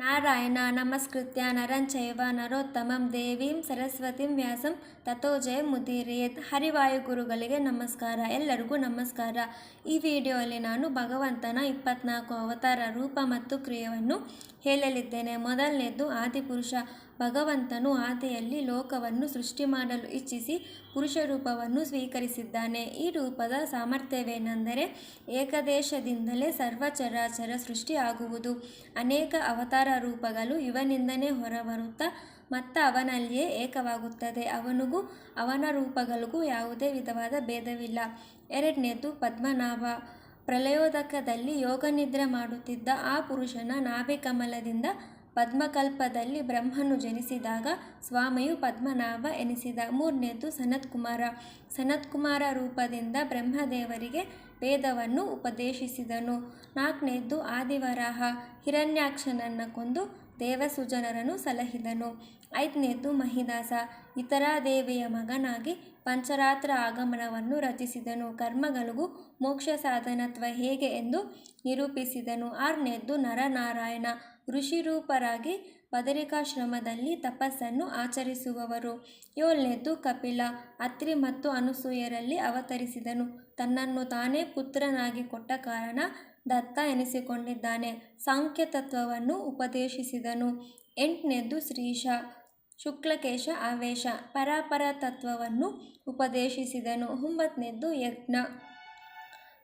ನಾರಾಯಣ ನಮಸ್ಕೃತ್ಯ ನರಂಚೈವ ನರೋತ್ತಮಂ ದೇವೀಂ ಸರಸ್ವತಿಂ ವ್ಯಾಸಂ ತಥೋ ಜಯ ಮುದೀರೇತ್ ಹರಿವಾಯು ಗುರುಗಳಿಗೆ ನಮಸ್ಕಾರ, ಎಲ್ಲರಿಗೂ ನಮಸ್ಕಾರ. ಈ ವಿಡಿಯೋಲ್ಲಿ ನಾನು ಭಗವಂತನ ಇಪ್ಪತ್ನಾಲ್ಕು ಅವತಾರ ರೂಪ ಮತ್ತು ಕ್ರಿಯೆಯನ್ನು ಹೇಳಲಿದ್ದೇನೆ. ಮೊದಲನೇದು ಆದಿಪುರುಷ. ಭಗವಂತನು ಆದಿಯಲ್ಲಿ ಲೋಕವನ್ನು ಸೃಷ್ಟಿ ಮಾಡಲು ಇಚ್ಛಿಸಿ ಪುರುಷ ರೂಪವನ್ನು ಸ್ವೀಕರಿಸಿದ್ದಾನೆ. ಈ ರೂಪದ ಸಾಮರ್ಥ್ಯವೇನೆಂದರೆ ಏಕದೇಶದಿಂದಲೇ ಸರ್ವಚರಾಚರ ಸೃಷ್ಟಿಯಾಗುವುದು ಅನೇಕ ಅವತಾರ ರೂಪಗಳು ಇವನಿಂದನೇ ಹೊರಬರುತ್ತಾ ಮತ್ತು ಅವನಲ್ಲಿಯೇ ಏಕವಾಗುತ್ತದೆ. ಅವನಿಗೂ ಅವನ ರೂಪಗಳಿಗೂ ಯಾವುದೇ ವಿಧವಾದ ಭೇದವಿಲ್ಲ. ಎರಡನೇದು ಪದ್ಮನಾಭ. ಪ್ರಲಯೋದಕದಲ್ಲಿ ಯೋಗನಿದ್ರೆ ಮಾಡುತ್ತಿದ್ದ ಆ ಪುರುಷನ ನಾಭಿಕಮಲದಿಂದ ಪದ್ಮಕಲ್ಪದಲ್ಲಿ ಬ್ರಹ್ಮನು ಜನಿಸಿದಾಗ ಸ್ವಾಮಿಯು ಪದ್ಮನಾಭ ಎನಿಸಿದ ಮೂರನೇದು ಸನತ್ಕುಮಾರ. ಸನತ್ಕುಮಾರ ರೂಪದಿಂದ ಬ್ರಹ್ಮದೇವರಿಗೆ ವೇದವನ್ನು ಉಪದೇಶಿಸಿದನು. ನಾಲ್ಕನೇದ್ದು ಆದಿವರಾಹ. ಹಿರಣ್ಯಾಕ್ಷನನ್ನು ಕೊಂದು ದೇವಸುಜನರನ್ನು ಸಲಹಿದನು. ಐದನೇದ್ದು ಮಹಿದಾಸ. ಇತರ ದೇವಿಯ ಮಗನಾಗಿ ಪಂಚರಾತ್ರ ಆಗಮನವನ್ನು ರಚಿಸಿದನು. ಕರ್ಮಗಳಿಗೂ ಮೋಕ್ಷ ಸಾಧನತ್ವ ಹೇಗೆ ಎಂದು ನಿರೂಪಿಸಿದನು. ಆರನೇದ್ದು ನರನಾರಾಯಣ. ಋಷಿರೂಪರಾಗಿ ಬದರಿಕಾಶ್ರಮದಲ್ಲಿ ತಪಸ್ಸನ್ನು ಆಚರಿಸುವವರು. ಏಳನೇದ್ದು ಕಪಿಲ, ಅತ್ರಿ ಮತ್ತು ಅನುಸೂಯರಲ್ಲಿ ಅವತರಿಸಿದನು. ತನ್ನನ್ನು ತಾನೇ ಪುತ್ರನಾಗಿ ಕೊಟ್ಟ ಕಾರಣ ದತ್ತ ಎನಿಸಿಕೊಂಡಿದ್ದಾನೆ. ಸಾಂಖ್ಯತತ್ವವನ್ನು ಉಪದೇಶಿಸಿದನು. ಎಂಟನೇದ್ದು ಶ್ರೀಶ ಶುಕ್ಲಕೇಶ ಆವೇಶ, ಪರಾಪರ ತತ್ವವನ್ನು ಉಪದೇಶಿಸಿದನು. ಒಂಬತ್ತನೇದ್ದು ಯಜ್ಞ.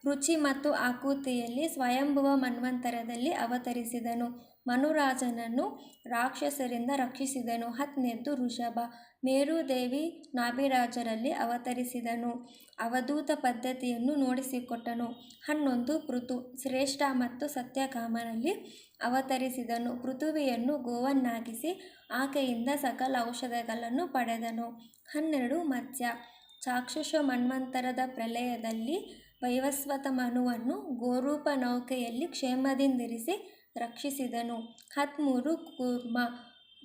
ರುಚಿ ಮತ್ತು ಆಕೃತಿಯಲ್ಲಿ ಸ್ವಯಂಭುವ ಮನ್ವಂತರದಲ್ಲಿ ಅವತರಿಸಿದನು. ಮನುರಾಜನನ್ನು ರಾಕ್ಷಸರಿಂದ ರಕ್ಷಿಸಿದನು. ಹತ್ತನೇದ್ದು ಋಷಭ ಮೇರುದೇವಿ ನಾಭಿರಾಜರಲ್ಲಿ ಅವತರಿಸಿದನು. ಅವಧೂತ ಪದ್ಧತಿಯನ್ನು ನೋಡಿಸಿಕೊಟ್ಟನು. ಹನ್ನೊಂದು ಪೃಥು. ಶ್ರೇಷ್ಠ ಮತ್ತು ಸತ್ಯಕಾಮನಲ್ಲಿ ಅವತರಿಸಿದನು. ಪೃಥುವಿಯನ್ನು ಗೋವನ್ನಾಗಿಸಿ ಆಕೆಯಿಂದ ಸಕಲ ಔಷಧಗಳನ್ನು ಪಡೆದನು. ಹನ್ನೆರಡು ಮತ್ಸ್ಯ. ಚಾಕ್ಷುಷ ಮನ್ವಂತರದ ಪ್ರಲಯದಲ್ಲಿ ವೈವಸ್ವತ ಮನುವನ್ನು ಗೋರೂಪ ನೌಕೆಯಲ್ಲಿ ಕ್ಷೇಮದಿಂದಿರಿಸಿ ರಕ್ಷಿಸಿದನು. ಹದಿಮೂರು ಕುರ್ಮ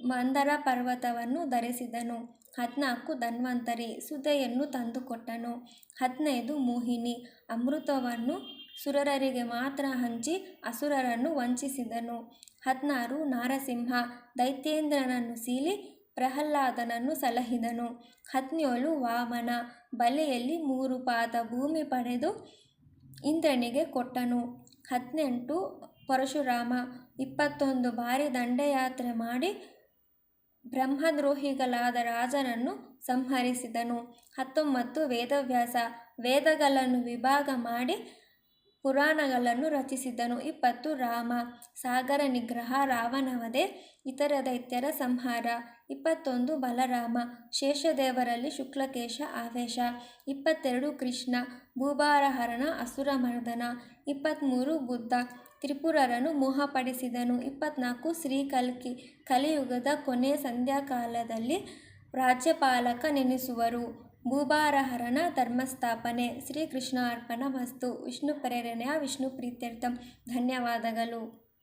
ಮಂದರ ಪರ್ವತವನ್ನು ಧರಿಸಿದನು. ಹದಿನಾಲ್ಕು ಧನ್ವಂತರಿ ಸುಧೆಯನ್ನು ತಂದುಕೊಟ್ಟನು. ಹದಿನೈದು ಮೋಹಿನಿ ಅಮೃತವನ್ನು ಸುರರರಿಗೆ ಮಾತ್ರ ಹಂಚಿ ಅಸುರರನ್ನು ವಂಚಿಸಿದನು. ಹದಿನಾರು ನಾರಸಿಂಹ ದೈತ್ಯೇಂದ್ರನನ್ನು ಸೀಲಿ ಪ್ರಹ್ಲಾದನನ್ನು ಸಲಹಿದನು. ಹದಿನೇಳು ವಾಮನ ಬಲೆಯಲ್ಲಿ ಮೂರು ಪಾದ ಭೂಮಿ ಪಡೆದು ಇಂದ್ರನಿಗೆ ಕೊಟ್ಟನು. ಹದಿನೆಂಟು ಪರಶುರಾಮ ಇಪ್ಪತ್ತೊಂದು ಬಾರಿ ದಂಡಯಾತ್ರೆ ಮಾಡಿ ಬ್ರಹ್ಮದ್ರೋಹಿಗಳಾದ ರಾಜನನ್ನು ಸಂಹರಿಸಿದನು. ಹತ್ತೊಂಬತ್ತು ವೇದವ್ಯಾಸ ವೇದಗಳನ್ನು ವಿಭಾಗ ಮಾಡಿ ಪುರಾಣಗಳನ್ನು ರಚಿಸಿದನು. ಇಪ್ಪತ್ತು ರಾಮ ಸಾಗರ ನಿಗ್ರಹ ರಾವಣವದೆ ಇತರ ದೈತ್ಯರ ಸಂಹಾರ. ಇಪ್ಪತ್ತೊಂದು ಬಲರಾಮ ಶೇಷದೇವರಲ್ಲಿ ಶುಕ್ಲಕೇಶ ಆವೇಶ. ಇಪ್ಪತ್ತೆರಡು ಕೃಷ್ಣ ಭೂಭಾರಹರಣ ಅಸುರಮರ್ದನ. ಇಪ್ಪತ್ತ್ಮೂರು ಬುದ್ಧ ತ್ರಿಪುರರನ್ನು ಮೋಹಪಡಿಸಿದನು. ಇಪ್ಪತ್ನಾಲ್ಕು ಶ್ರೀ ಕಲ್ಕಿ ಕಲಿಯುಗದ ಕೊನೆ ಸಂಧ್ಯಾಕಾಲದಲ್ಲಿ ರಾಜ್ಯಪಾಲಕ ನೆನೆಸುವರು. ಭೂಭಾರಹರಣ ಧರ್ಮಸ್ಥಾಪನೆ ಶ್ರೀಕೃಷ್ಣ ಅರ್ಪಣ ವಸ್ತು, ವಿಷ್ಣು ಪ್ರೇರಣೆಯ ವಿಷ್ಣು ಪ್ರೀತ್ಯರ್ಥಂ. ಧನ್ಯವಾದಗಳು.